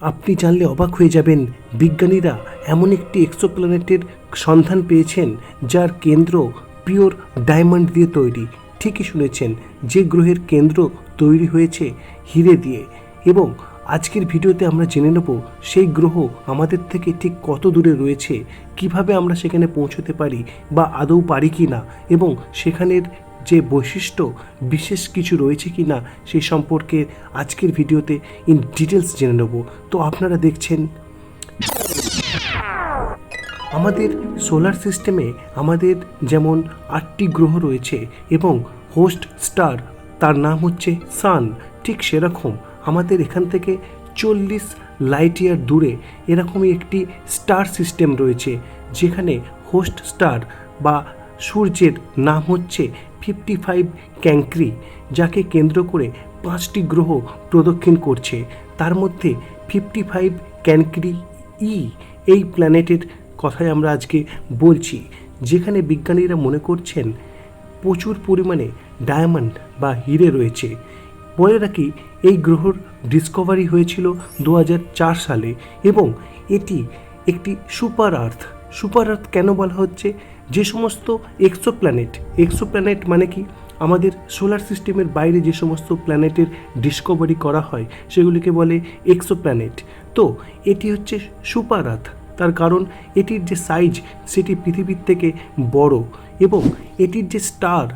আপনি জানলে অবাক হয়ে যাবেন, বিজ্ঞানীরা এমন একটি এক্সোপ্ল্যানেটের সন্ধান পেয়েছেন, যার কেন্দ্র পিওর ডায়মন্ড দিয়ে তৈরি। ঠিকই শুনেছেন, যে গ্রহের কেন্দ্র তৈরি হয়েছে হিরে দিয়ে। এবং আজকের ভিডিওতে আমরা জেনে নেব, সেই গ্রহ আমাদের থেকে ঠিক কত দূরে রয়েছে, কীভাবে আমরা সেখানে পৌঁছতে পারি বা আদৌ পারি কি না এবং সেখানের যে বৈশিষ্ট্য বিশেষ কিছু রয়েছে কি না সেই সম্পর্কে আজকের ভিডিওতে ইন ডিটেলস জেনে নেব। তো আপনারা দেখছেন আমাদের সোলার সিস্টেমে আমাদের যেমন আটটি গ্রহ রয়েছে এবং হোস্ট স্টার তার নাম হচ্ছে সান ঠিক সেরকম আমাদের এখান থেকে চল্লিশ লাইট ইয়ার দূরে এরকমই একটি স্টার সিস্টেম রয়েছে, যেখানে হোস্ট স্টার বা সূর্যের নাম হচ্ছে ফিফটি ফাইভ ক্যাঙ্ক্রি যাকে কেন্দ্র করে পাঁচটি গ্রহ প্রদক্ষিণ করছে। তার মধ্যে ফিফটি ফাইভ ক্যানক্রি ই এই প্ল্যানেটের কথাই আমরা আজকে বলছি, যেখানে বিজ্ঞানীরা মনে করছেন প্রচুর পরিমাণে ডায়মন্ড বা হিরে রয়েছে। বলে রাখি এই গ্রহর ডিসকভারি হয়েছিল দু হাজার চার সালে এবং এটি একটি সুপার আর্থ সুপার আর্থ কেন বলা হচ্ছে? যে সমস্ত এক্সো প্ল্যানেট এক্সো প্ল্যানেট মানে কি? আমাদের সোলার সিস্টেমের বাইরে যে সমস্ত প্ল্যানেটের ডিসকভারি করা হয়, সেগুলিকে বলে এক্সো প্ল্যানেট তো এটি হচ্ছে সুপার আর্থ তার কারণ এটির যে সাইজ সেটি পৃথিবীর থেকে বড় এবং এটির যে স্টার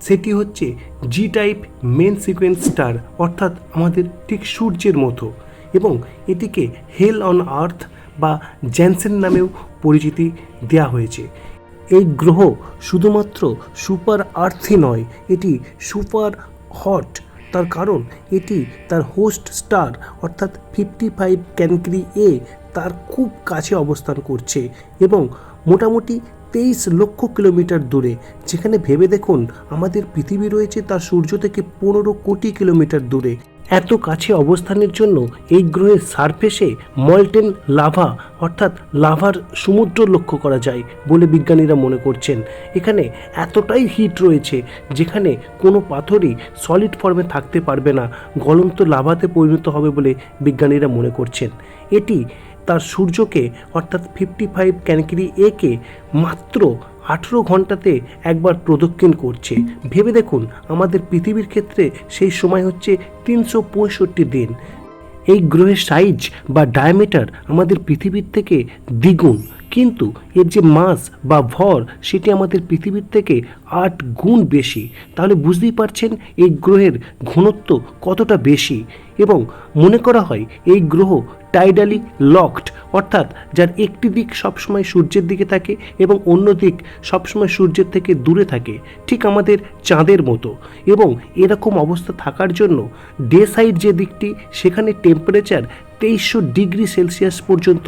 সেটি হচ্ছে G type main sequence star অর্থাৎ আমাদের ঠিক সূর্যের মতো এবং এটিকে হেল অন আর্থ বা জ্যানসেন নামেও পরিচিতি দেওয়া হয়েছে। এই গ্রহ শুধুমাত্র সুপার আর্থই নয়, এটি সুপার হট। তার কারণ, এটি তার হোস্ট স্টার, অর্থাৎ ফিফটি ফাইভ ক্যানক্রি এ তার খুব কাছে অবস্থান করছে এবং মোটামুটি তেইশ লক্ষ কিলোমিটার দূরে। যেখানে ভেবে দেখুন, আমাদের পৃথিবী রয়েছে তার সূর্য থেকে পনেরো কোটি কিলোমিটার দূরে। এত কাছে অবস্থানের জন্য এই গ্রহের সারফেসে মল্টেন লাভা, অর্থাৎ লাভার সমুদ্র লক্ষ্য করা যায় বলে বিজ্ঞানীরা মনে করছেন। এখানে এতটাই হিট রয়েছে, যেখানে কোনো পাথরই সলিড ফর্মে থাকতে পারবে না, গলন্ত লাভাতে পরিণত হবে বলে বিজ্ঞানীরা মনে করছেন। এটি তার সূর্যকে, অর্থাৎ ফিফটি ফাইভ ক্যানকিরি একে মাত্র আঠেরো ঘন্টাতে একবার প্রদক্ষিণ করছে। ভেবে দেখুন, আমাদের পৃথিবীর ক্ষেত্রে সেই সময় হচ্ছে তিনশো পঁয়ষট্টি দিন। এই গ্রহের সাইজ বা ডায়ামিটার আমাদের পৃথিবীর থেকে দ্বিগুণ। কিন্তু এর যে মাস বা ভর সেটি আমাদের পৃথিবীর থেকে আট গুণ বেশি। তাহলে বুঝতেই পারছেন এই গ্রহের ঘনত্ব কতটা বেশি। এবং মনে করা হয় এই গ্রহ টাইডালি লকড অর্থাৎ যার একটি দিক সবসময় সূর্যের দিকে থাকে এবং অন্য দিক সবসময় সূর্যের থেকে দূরে থাকে, ঠিক আমাদের চাঁদের মতো। এবং এরকম অবস্থা থাকার জন্য ডে সাইড যে দিকটি, সেখানে টেম্পারেচার তেইশশো ডিগ্রি সেলসিয়াস পর্যন্ত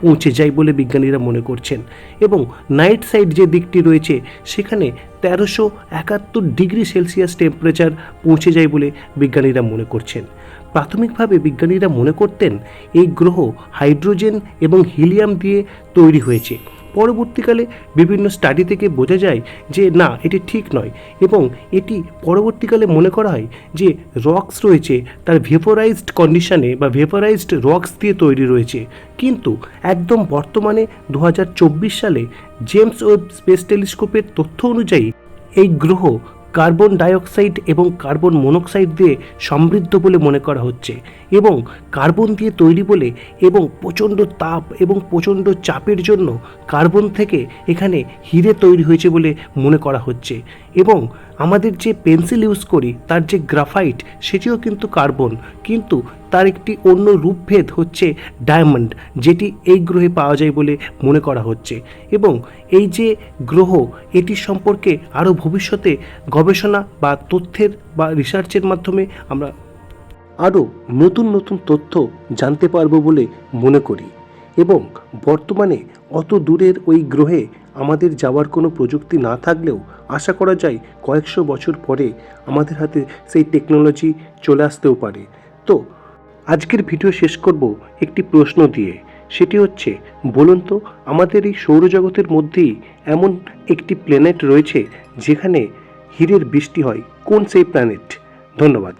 পৌঁছে যায় বলে বিজ্ঞানীরা মনে করছেন এবং নাইট সাইড যে দিকটি রয়েছে সেখানে তেরোশো একাত্তর ডিগ্রি সেলসিয়াস টেম্পারেচার পৌঁছে যায় বলে বিজ্ঞানীরা মনে করছেন। প্রাথমিকভাবে বিজ্ঞানীরা মনে করতেন এই গ্রহ হাইড্রোজেন এবং হিলিয়াম দিয়ে তৈরি হয়েছে। পরবর্তীকালে বিভিন্ন স্টাডি থেকে বোঝা যায় যে না, এটি ঠিক নয় এবং এটি পরবর্তীকালে মনে করা হয় যে রক্স রয়েছে, তার ভেপোরাইজড কন্ডিশনে বা ভেপোরাইজড রক্স দিয়ে তৈরি রয়েছে। কিন্তু একদম বর্তমানে দু হাজার চব্বিশ সালে জেমস ওয়েব স্পেস টেলিস্কোপের তথ্য অনুযায়ী এই গ্রহ কার্বন ডাইঅক্সাইড এবং কার্বন মনোক্সাইড দিয়ে সমৃদ্ধ বলে মনে করা হচ্ছে এবং কার্বন দিয়ে তৈরি বলে এবং প্রচণ্ড তাপ এবং প্রচণ্ড চাপের জন্য কার্বন থেকে এখানে হিরে তৈরি হয়েছে বলে মনে করা হচ্ছে এবং আমাদের যে পেন্সিল ইউজ করি, তার যে গ্রাফাইট, সেটিও কিন্তু কার্বন। কিন্তু তার একটি অন্য রূপভেদ হচ্ছে ডায়মন্ড, যেটি এই গ্রহে পাওয়া যায় বলে মনে করা হচ্ছে। এবং এই যে গ্রহ, এটি সম্পর্কে আরও ভবিষ্যতে গবেষণা বা তথ্যের বা রিসার্চের মাধ্যমে আমরা আরও নতুন নতুন তথ্য জানতে পারব বলে মনে করি। এবং বর্তমানে অত দূরের ওই গ্রহে আমাদের যাওয়ার কোনো প্রযুক্তি না থাকলেও আশা করা যায় কয়েকশো বছর পরে আমাদের হাতে সেই টেকনোলজি চলে আসতেও পারে। তো, আজকের ভিডিও শেষ করব একটি প্রশ্ন দিয়ে। সেটি হচ্ছে, বলুন তো, আমাদের এই সৌরজগতের মধ্যেই এমন একটি প্ল্যানেট রয়েছে যেখানে হীরের বৃষ্টি হয়। কোন সেই প্ল্যানেট ধন্যবাদ।